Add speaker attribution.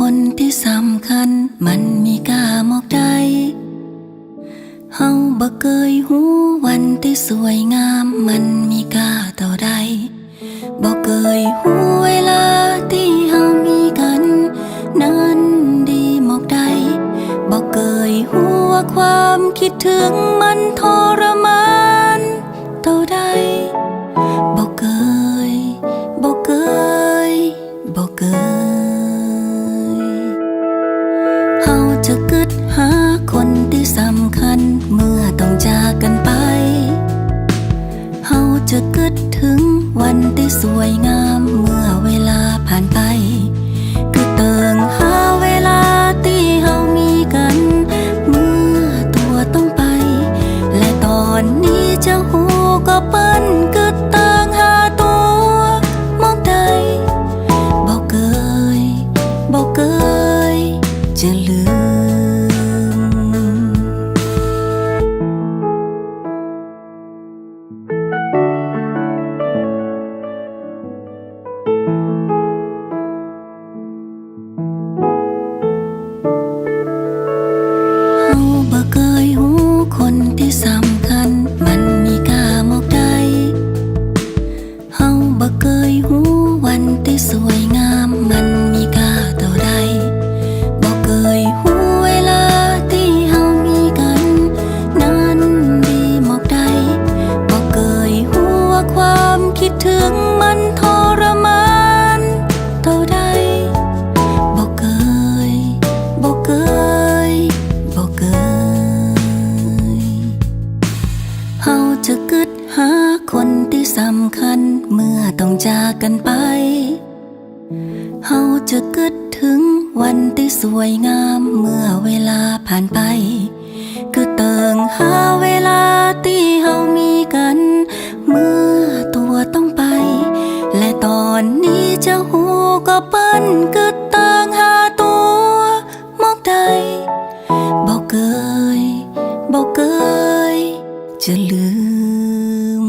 Speaker 1: คนที่สำคัญมันมีกาหมอกใดเฮาบ่เคยหูวันที่สวยงามมันมีกาเท่าใดบ่เคยหูเวลาที่เฮามีกันนั้นดีหมอกใดบ่เคยหูว่าความคิดถึงมันทรมาน จะกึดถึงวันที่สวยงามเมื่อเวลาผ่านไป คือเติงหาเวลาที่เฮามีกัน เมื่อตัวต้องไป และตอนนี้จะหูก็เปิ้นกึดต่างหาตัวมองใดบอกเคยบอกเคยจะลืม วันที่สวยงามมัน คนที่สำคัญเมื่อต้องจากกันไป เฮาจะกึดถึงวันที่สวยงามเมื่อเวลาผ่านไปคือเติงหาเวลาที่เฮามีกัน เมื่อตัวต้องไป และตอนนี้จะหูก็เปิ้นกึดต่างหาตัวมอกใดบอกเคยบอกเคยจะลืม